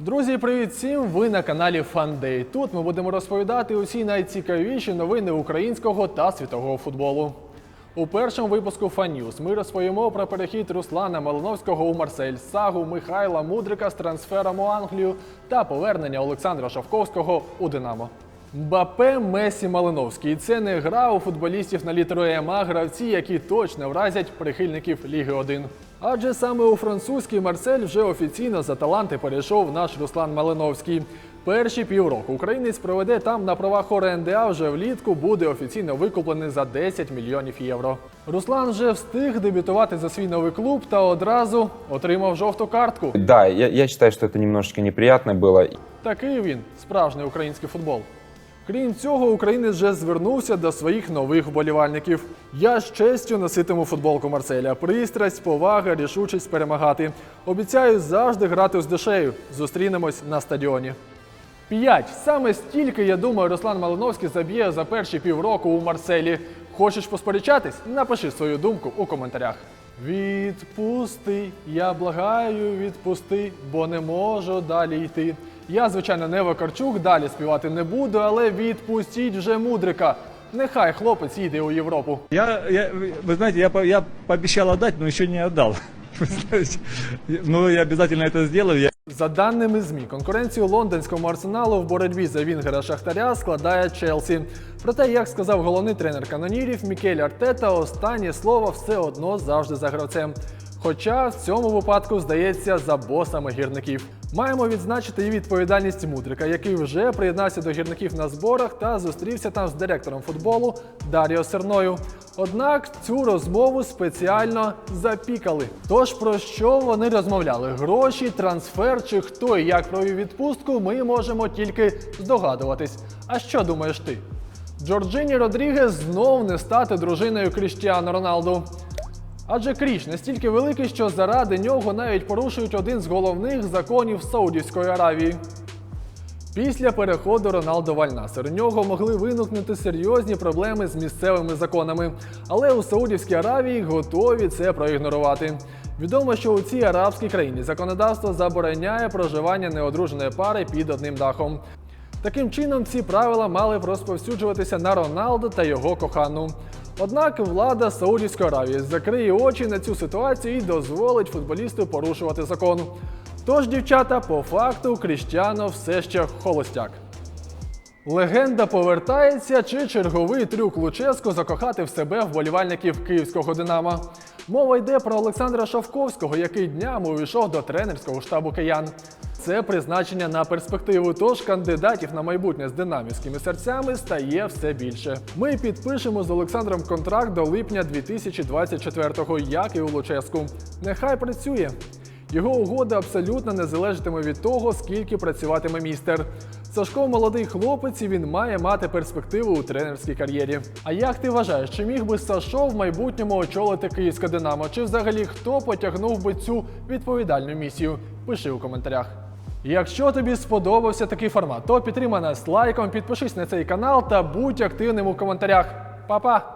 Друзі, привіт всім! Ви на каналі Фандей. Тут ми будемо розповідати усі найцікавіші новини українського та світового футболу. У першому випуску Фанньюз ми розповімо про перехід Руслана Малиновського у Марсель, сагу Михайла Мудрика з трансфером у Англію та повернення Олександра Шавковського у Динамо. Мбапе, Месі, Малиновський. Це не гра у футболістів на літеру М, а гравці, які точно вразять прихильників Ліги 1. Адже саме у французький Марсель вже офіційно за таланти перейшов наш Руслан Малиновський. Перші півроку українець проведе там на правах оренди, а вже влітку буде офіційно викуплений за 10 мільйонів євро. Руслан вже встиг дебютувати за свій новий клуб та одразу отримав жовту картку. Да, я, я считаю, что это немножечко неприятно было. Такий він справжній український футбол. Крім цього, українець вже звернувся до своїх нових вболівальників. Я з честю носитиму футболку Марселя. Пристрасть, повага, рішучість перемагати. Обіцяю завжди грати з душею. Зустрінемось на стадіоні. П'ять. Саме стільки, я думаю, Руслан Малиновський заб'є за перші півроку у Марселі. Хочеш посперечатись? Напиши свою думку у коментарях. Відпусти, я благаю, відпусти, бо не можу далі йти. Я, звичайно, не Вакарчук, далі співати не буду, але відпустіть вже мудрика. Нехай хлопець їде у Європу. Я, я, вы знаете, я, по- я пообещал отдать, но еще не отдал. Вы знаете, Но я обязательно это сделаю. Я За даними ЗМІ, конкуренцію лондонському арсеналу в боротьбі за Вінгера Шахтаря складає Челсі. Проте, як сказав головний тренер канонірів Мікель Артета, останнє слово все одно завжди за гравцем. Хоча в цьому випадку здається за босами гірників. Маємо відзначити і відповідальність Мудрика, який вже приєднався до гірників на зборах та зустрівся там з директором футболу Даріо Серною. Однак цю розмову спеціально запікали. Тож про що вони розмовляли? Гроші, трансфер чи хто і як провів відпустку, ми можемо тільки здогадуватись. А що думаєш ти? Джорджині Родрігес знов не стати дружиною Кріштіану Роналду. Адже Кріш настільки великий, що заради нього навіть порушують один з головних законів Саудівської Аравії. Після переходу Роналдо в Аль-Насер у нього могли виникнути серйозні проблеми з місцевими законами, але у Саудівській Аравії готові це проігнорувати. Відомо, що у цій арабській країні законодавство забороняє проживання неодруженої пари під одним дахом. Таким чином, ці правила мали б розповсюджуватися на Роналдо та його кохану. Однак влада Саудівської Аравії закриє очі на цю ситуацію і дозволить футболісту порушувати закон. Тож, дівчата, по факту Кріштіано все ще холостяк. Легенда повертається чи черговий трюк Луческо закохати в себе вболівальників київського Динамо. Мова йде про Олександра Шавковського, який днями увійшов до тренерського штабу киян. Це призначення на перспективу, тож кандидатів на майбутнє з динамівськими серцями стає все більше. Ми підпишемо з Олександром контракт до липня 2024-го, як і у Луческу. Нехай працює. Його угода абсолютно не залежатиме від того, скільки працюватиме містер. Сашко молодий хлопець і він має мати перспективу у тренерській кар'єрі. А як ти вважаєш, чи міг би Сашо в майбутньому очолити київське Динамо? Чи взагалі хто потягнув би цю відповідальну місію? Пиши у коментарях. Якщо тобі сподобався такий формат, то підтримай нас лайком, підпишись на цей канал та будь активним у коментарях. Па-па!